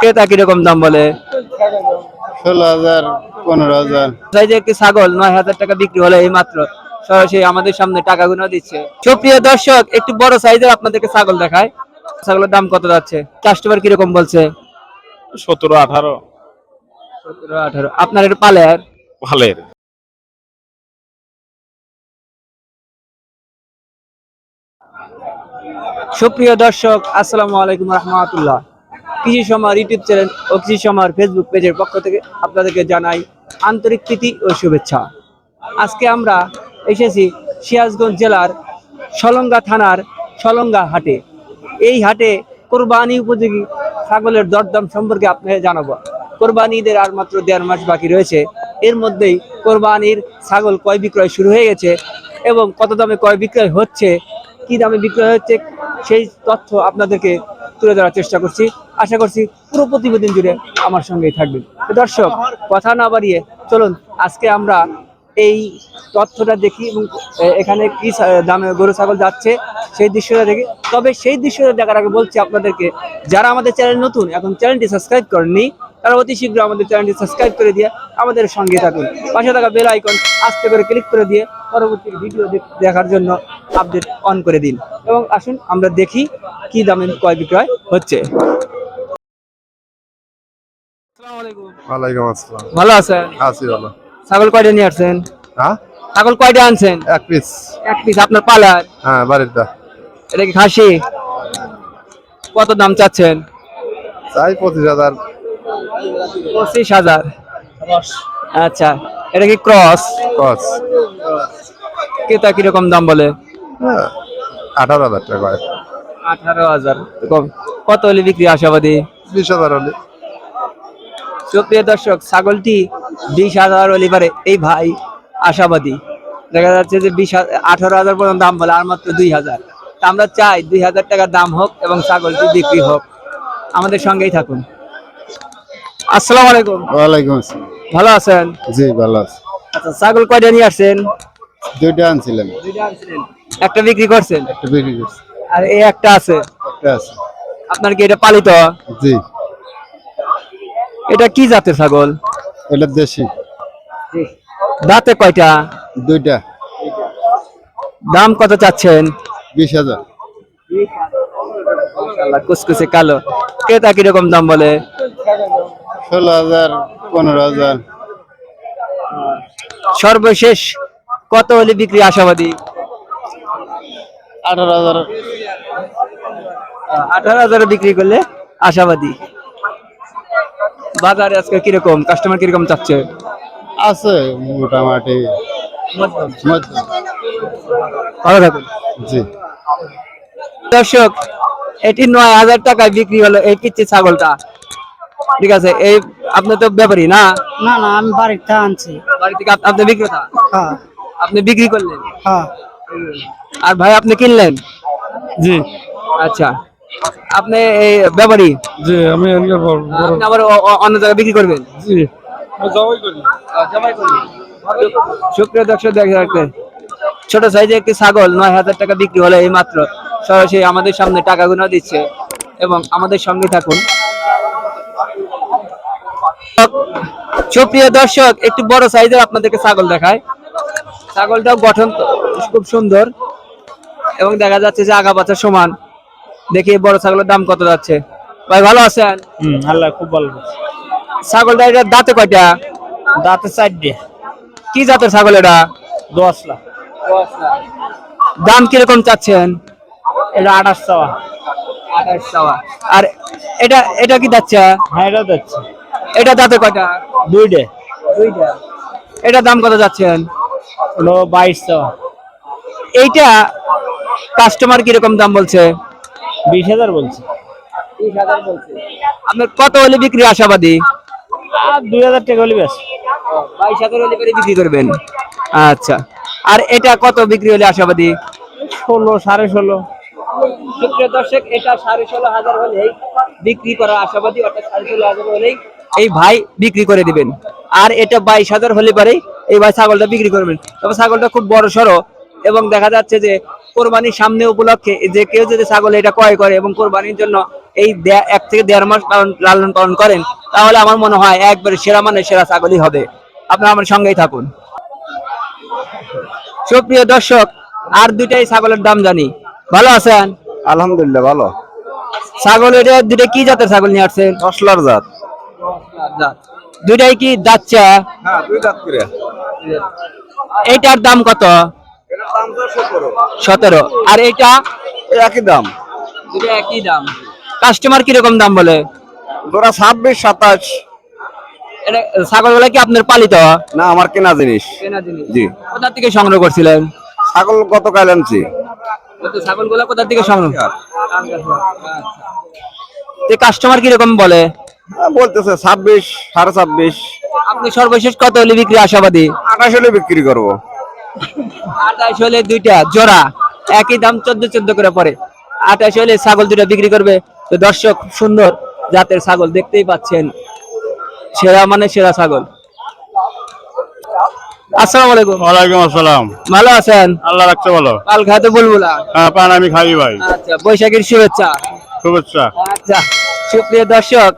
ক্রেতা কীরকম দাম বলে? ষোলো হাজার পনেরো হাজার। সাইজে একটি ছাগল নয় হাজার টাকা বিক্রি হলো এই মাত্র। সরাসরি আমাদের সামনে টাকা গুলো দিচ্ছে। সুপ্রিয় দর্শক একটু বড় সাইজের আপনাদেরকে ছাগল দেখায়। ছাগলের দাম কত যাচ্ছে? কাস্টমার কীরকম বলছে? সতেরো আঠারো। সতেরো আঠারো। আপনার একটু পালে আর ভালের সুপ্রিয় দর্শক আসসালামু আলাইকুম রহমতুল্লাহ। কৃষি সমার ইউটিউব চ্যানেল ও কৃষি সমার ফেসবুক পেজের পক্ষ থেকে আপনাদেরকে জানাই আন্তরিক প্রীতি ও শুভেচ্ছা। আজকে আমরা এসেছি সিরাজগঞ্জ জেলার সলঙ্গা থানার সলঙ্গা হাটে। এই হাটে কোরবানি উপযোগী ছাগলের দরদাম সম্পর্কে আপনাকে জানাব। কোরবানি ঈদের আর মাত্র দেড় মাস বাকি রয়েছে। এর মধ্যেই কোরবানির ছাগল ক্রয় বিক্রয় শুরু হয়ে গেছে এবং কত দামে ক্রয় বিক্রয় হচ্ছে, কি দামে বিক্রয় হচ্ছে, সেই তথ্য আপনাদেরকে তুলে ধরার চেষ্টা করছি। আশা করছি পুরো প্রতিবেদন জুড়ে আমার সঙ্গেই থাকবেন। দর্শক, কথা না বাড়িয়ে চলুন, আজকে আমরা এই তথ্যটা দেখি এবং এখানে কি দামে গরু, ছাগল যাচ্ছে সেই দৃশ্যটা দেখি। তবে সেই দৃশ্যটা দেখার আগে বলছি আপনাদেরকে, যারা আমাদের চ্যানেল নতুন, এখন চ্যানেলটি সাবস্ক্রাইব করেননি, তারা অতি শীঘ্র আমাদের চ্যানেলটি সাবস্ক্রাইব করে দিয়ে আমাদের সঙ্গে থাকুন। পাশে থাকা বেল আইকন আস্তে করে ক্লিক করে দিয়ে পরবর্তী ভিডিও দেখার জন্য আপডেট অন করে দিন। এবং আসুন, আমরা দেখি কি দামে ক্রয় বিক্রয় হচ্ছে। ওয়ালাইকুম আসসালাম। ভালো আছেন? আছি ভালো। ছাগল কয়টা নিয়ে আসছেন? হ্যাঁ? ছাগল কয়টা আনছেন? এক পিস এক পিস আপনার পালার? হ্যাঁ বাড়িটা এটা কি খাসি? কত দাম চাচ্ছেন? চাই পঁচিশ হাজার। পঁচিশ হাজার। আচ্ছা এটা কি ক্রস? কস ক্রেতা কীরকম দাম বলে? হ্যাঁ আঠারো হাজার টাকা। আঠারো হাজার। কত হলে বিক্রি আশাবাদী? বিশ হাজার হলে। সুপ্রিয় দর্শক ছাগলটি বিশ হাজার হলে পারে এই ভাই আশাবাদী। দেখা যাচ্ছে যে বিশ আঠারো হাজার পর্যন্ত দাম বলে আর মাত্র দুই হাজার। তা আমরা চাই দুই হাজার টাকা দাম হোক এবং ছাগলটি বিক্রি হোক। আমাদের সঙ্গেই থাকুন। আসসালামু আলাইকুম। ওয়ালাইকুম আসসালাম। ভালো আছেন? জি ভালো আছে। আচ্ছা ছাগল কয়টা নিয়ে আসছেন? দুইটা আনছিলাম একটা বিক্রি করছেন? একটা বিক্রি করছি। আর এই একটা আছে? একটা আছে। আপনার কি এটা পালিত? জি। এটা কি জাতের ছাগল? এটা দেশি। দাঁতে কয়টা? দুইটা। দাম কত চাচ্ছেন? বিশ হাজার। কুচকুচে কালো। ক্রেতা কীরকম দাম বলে? ষোলো হাজার পনেরো হাজার। সর্বশেষ কত হলে বিক্রি আশাবাদী? আঠারো হাজার। আঠারো হাজারে বিক্রি করলে আশাবাদী। বাজারে আজকে কীরকম? কাস্টমার কীরকম চাচ্ছে? আছে মোটামুটি। ভালো থাকুন। জি। দর্শক এটি নয় হাজার টাকায় বিক্রি হলো এই পিচ্ছি ছাগলটা। ঠিক আছে এই আপনি তো ব্যাপারী না? না না আমি বাড়িতে আনছি। বাড়ি থেকে আপনি বিক্রেতা? হ্যাঁ। আপনি বিক্রি করলেন? হ্যাঁ। আর ভাই আপনি কিনলেন? জি। আচ্ছা। আপনি এই ব্যাপারী? জি আমি আপনি আবার অ- অন্য জায়গায় বিক্রি করবেন? জি জবাই করি। সুপ্রিয় দর্শক দেখে ছোট সাইজে একটি ছাগল নয় হাজার টাকা বিক্রি হলো এই মাত্র সরাসরি আমাদের সামনে টাকা গুনা দিচ্ছে এবং আমাদের সঙ্গে থাকুন। সুপ্রিয় দর্শক একটু বড় সাইজের আপনাদেরকে ছাগল দেখায়। ছাগলটাও গঠন খুব সুন্দর এবং দেখা যাচ্ছে যে আগা পাতা সমান। দেখি বড় ছাগলের দাম কত যাচ্ছে। ভাই ভালো আছেন? হুম আল্লাহ খুব ভালো। ছাগলটা এটা দাঁতে কয়টা? দাঁতে চারটে। কি জাতের ছাগল এটা? দশ লাখ। দাম কীরকম চাচ্ছেন? এটা আঠাশ চাওয়া। আঠাশ চাওয়া। আর এটা এটা কি যাচ্ছে? হ্যাঁ এটা যাচ্ছে। এটা দাঁতে কয়টা? দুইটে। দুইটা। এটা দাম কত যাচ্ছেন? হলো বাইশ চাওয়া। এইটা কাস্টমার কীরকম দাম বলছে? বিশ হাজার বলছে। আপনার কত হলে বিক্রি আশাবাদী? আর দুই হাজার টাকা হলে বেশ বাইশ হাজার হলে করে বিক্রি করবেন। আচ্ছা। আর এটা কত বিক্রি হলে আশাবাদী? ষোলো সাড়ে ষোলো। সুপ্রিয় দর্শক এটা সাড়ে ষোলো হাজার হলেই বিক্রি করার আশাবাদী অর্থাৎ সাড়ে ষোলো হাজার হলেই এই ভাই বিক্রি করে দিবেন। আর এটা বাইশ হাজার হলে পারে এই ভাই ছাগলটা বিক্রি করবেন। তবে ছাগলটা খুব বড় সড়ো এবং দেখা যাচ্ছে যে কোরবানির সামনে উপলক্ষে যে কেউ যদি ছাগল এটা ক্রয় করে এবং কোরবানির জন্য এই এক থেকে দেড় মাস পালন লালন পালন করেন তাহলে আমার মনে হয় একবারে সেরা মানে সেরা ছাগলই হবে। আপনারা আমার সঙ্গেই থাকুন। সুপ্রিয় দর্শক আর দুইটাই ছাগলের দাম জানি। ভালো আছেন? আলহামদুলিল্লাহ ভালো। ছাগল এটা দুইটা কি জাতের ছাগল নিয়ে আসছেন? দশলার জাত। দুইটাই কি দাচ্চা হ্যাঁ দুই দাঁত করে। এইটার দাম কত? সতেরো। আর এইটা একই দাম? দুটো একই দাম। কাস্টমার কীরকম দাম বলে? তোরা ছাব্বিশ সাতাশ। এটা ছাগলগুলা কি আপনার পালিত? না আমার কেনা জিনিস। জি। কোথা থেকে সংগ্রহ করছিলেন? ছাগল গতকাল আনছি। ছাগলগুলা কোথা থেকে সংগ্রহ? কাস্টমার কীরকম বলে? বলতেছে ছাব্বিশ সাড়ে ছাব্বিশ। আপনি সর্বশেষ কত হলে বিক্রি আশাবাদী? আঠাশ হলে বিক্রি করব। আঠাশ হলে দুইটা জোড়া। একই দাম চোদ্দ চোদ্দ করে পড়ে। আঠাশ হলে ছাগল দুইটা বিক্রি করবে। তো দর্শক সুন্দর জাতের ছাগল দেখতেই পাচ্ছেন। সেরা মানে সেরা ছাগল। আসসালামু আলাইকুম। ওয়ালাইকুম আসসালাম। ভালো আছেন? আল্লাহ রাখতে বলো কাল খাতে বলব হ্যাঁ পান আমি খাই ভাই। আচ্ছা বৈশাখীর শুভেচ্ছা। শুভেচ্ছা। আচ্ছা সুপ্রিয় দর্শক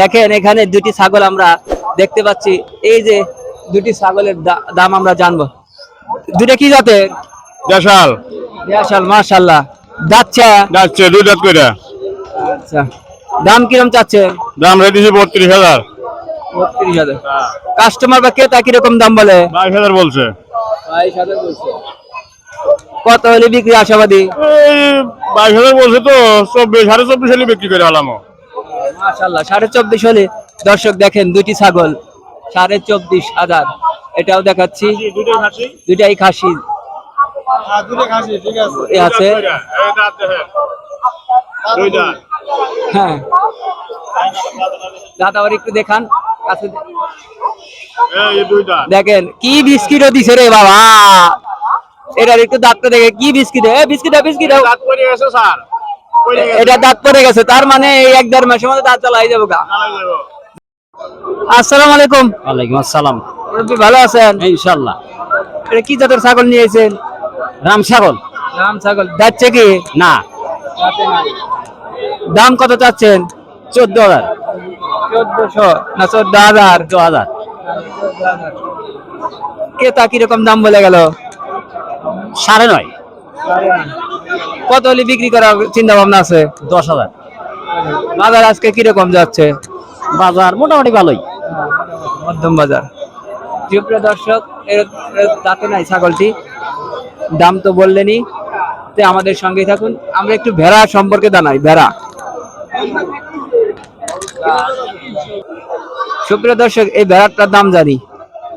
দেখেন এখানে দুটি ছাগল আমরা দেখতে পাচ্ছি। এই যে দুটি ছাগলের দাম আমরা জানব। দুটা কি জাতের দেশাল। মাশাল মাশাল্লাহ দাচ্ছা যাচ্ছে দুই দাঁত করে। আচ্ছা। দাম কিরম চাচ্ছেন দাম রেখেছি বত্রিশ হাজার। বত্রিশ হাজার। কাস্টমার বা ক্রেতা কীরকম দাম বলে? বাইশ হাজার বলছে। কত হলে বিক্রি আশাবাদী? বাইশ হাজার বলছে তো চব্বিশ সাড়ে চব্বিশ হলে বিক্রি করে আলামো। মাশাল্লাহ সাড়ে চব্বিশ হলে। দর্শক দেখেন দুটি ছাগল সাড়ে চব্বিশ হাজার। এটাও দেখাচ্ছি। দুটাই খাসি? আছে। হ্যাঁ। একটু দেখান। কাছে দেখেন কি বিস্কিটও দিছে রে বাবা। এটার একটু দাঁতটা দেখে কি বিস্কিট? এ বিস্কিট বিস্কিট এটা দাঁত পড়ে গেছে তার মানে এই এক দেড় মাসের মধ্যে দাঁত চালাই যাব গা। আসসালামু আলাইকুম। ওয়ালাইকুম আসসালাম। মুরব্বি ভালো আছেন? ইনশাল্লাহ এটা কি জাতের ছাগল নিয়েছেন রাম ছাগল। রাম ছাগল। যাচ্ছে কি? না। দাম কত চাচ্ছেন? চোদ্দ হাজার। চোদ্দশো না চোদ্দ হাজার? চোদ্দ হাজার। ক্রেতা কীরকম দাম বলে গেল? সাড়ে নয়। কত হলে বিক্রি করার চিন্তা ভাবনা আছে? দশ হাজার। বাজার আজকে কীরকম যাচ্ছে? বাজার মোটামুটি ভালোই। মধ্যম বাজার। সুপ্রিয় দর্শক এর দাঁতে নাই ছাগলটি। দাম তো বললেনই তে আমাদের সঙ্গেই থাকুন। আমরা একটু ভেড়া সম্পর্কে জানাই ভেড়া। সুপ্রিয় দর্শক এই ভেড়াটার দাম জানি।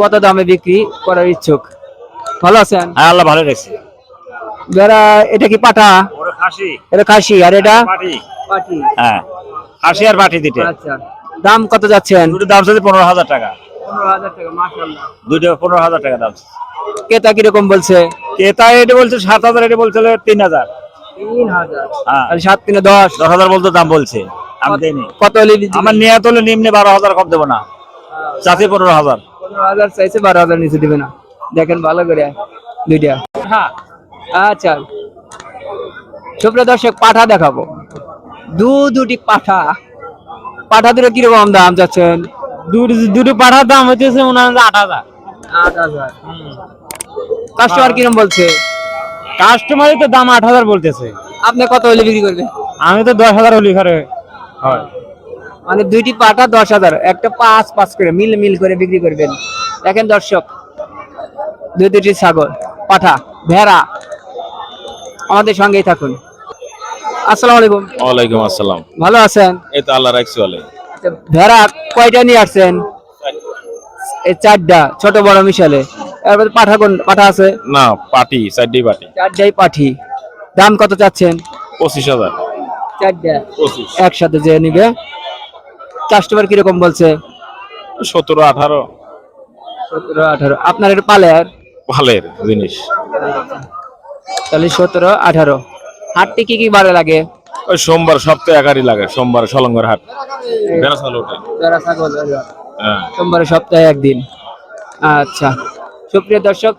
কত দামে বিক্রি করার ইচ্ছুক? ভালো আছেন? হ্যাঁ আল্লাহ ভালো রেখেছে। ভেড়া এটা কি খাসি। এটা খাসি আর এটা? পাটি পাটি হ্যাঁ খাসি আর পাটি দিতে আচ্ছা। দাম কত যাচ্ছেন? দুটো দাম চাচ্ছে পনেরো হাজার টাকা। পনেরো হাজার টাকা মাশাআল্লাহ। দুটো পনেরো হাজার টাকা দাম। ক্রেতা কীরকম বলছে? ক্রেতা এটা বলছে সাত হাজার এটা বলছিল তিন হাজার। হ্যাঁ। সাত তিনে দশ। দশ হাজার বলতে দাম বলছে আমি দেয়নি কত হলে আমার নিয়ে তোলে নিম্নে বারো হাজার কম দেবো না। চাষি পনেরো হাজার। পনেরো হাজার চাইছে বারো হাজার নিচে দিবে না। দেখেন ভালো করে দুইটা। আচ্ছা। সুপ্রিয় দর্শক পাঠা দেখাবো। দু দুটি পাঠা। পাঠা দুটো কীরকম দাম যাচ্ছেন দুটো পাঠার দাম হচ্ছে মনে হয় আট হাজার। আট হাজার। কাস্টমার কীরকম বলছে? কাস্টমারই তো দাম আট হাজার বলতেছে। আপনি কত হলে বিক্রি করবেন? আমি তো দশ হাজার হলি ঘরে মানে দুইটি পাটা দশ হাজার একটা পাঁচ পাঁচ করে মিল মিল করে বিক্রি করবেন। দেখেন দর্শক দুই দুটি ছাগল পাঠা ভেড়া আমাদের সঙ্গেই থাকুন। আসসালামু আলাইকুম। ওয়ালাইকুম আসসালাম। ভালো আছেন? এই তো আল্লাহ রাখছি ভেড়া কয়টা নিয়ে আসছেন? এই চারটা ছোট বড় মিশালে। তারপরে পাঠা কোন পাঠা আছে? না পাটি চারটি পাটি। চারটাই পাঠি। দাম কত চাচ্ছেন? পঁচিশ হাজার। চারটা। একসাথে যে নিবে। কাস্টমার কীরকম বলছে? সতেরো আঠারো। সতেরো আঠারো। আপনার এটা পালে আর ভালের জিনিস। তাহলে সতেরো আঠারো। হাটটি কি কি বারে লাগে? ওই সোমবার সপ্তাহে একারই লাগে সোমবার সলঙ্গর হাট। ওঠে। হ্যাঁ। সোমবারে সপ্তাহে একদিন। আচ্ছা। সুপ্রিয় দর্শক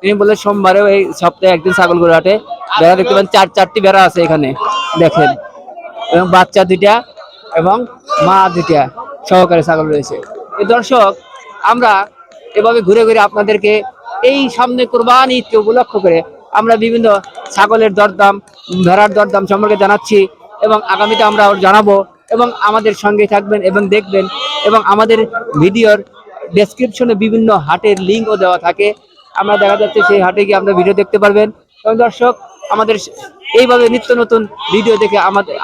তিনি বলে সোমবারে এই সপ্তাহে একদিন ছাগলগুলো হাটে। বেড়া দেখতে পাচ্ছেন চার চারটি বেড়া আছে এখানে। দেখেন। এবং বাচ্চা দুইটা এবং মা দুইটা সহকারে ছাগল রয়েছে। এই দর্শক আমরা এভাবে ঘুরে ঘুরে আপনাদেরকে এই সামনে কোরবানি ঈদকে উপলক্ষ করে আমরা বিভিন্ন ছাগলের দরদাম ভেড়ার দরদাম সম্পর্কে জানাচ্ছি এবং আগামীতে আমরা জানাব এবং আমাদের সঙ্গে থাকবেন এবং দেখবেন এবং আমাদের ভিডিওর ডেসক্রিপশনে বিভিন্ন হাটের লিঙ্কও দেওয়া থাকে। আমরা দেখা যাচ্ছে সেই হাটে গিয়ে আপনারা ভিডিও দেখতে পারবেন। এবং দর্শক, আমাদের এইভাবে নিত্য নতুন ভিডিও দেখে আমাদের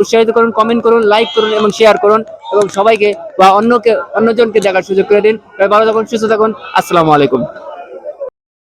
উৎসাহিত করুন কমেন্ট করুন লাইক করুন এবং শেয়ার করুন এবং সবাইকে বা অন্যকে, অন্যজনকে দেখার সুযোগ করে দিন। ভালো থাকুন, সুস্থ থাকুন। আসসালামু আলাইকুম।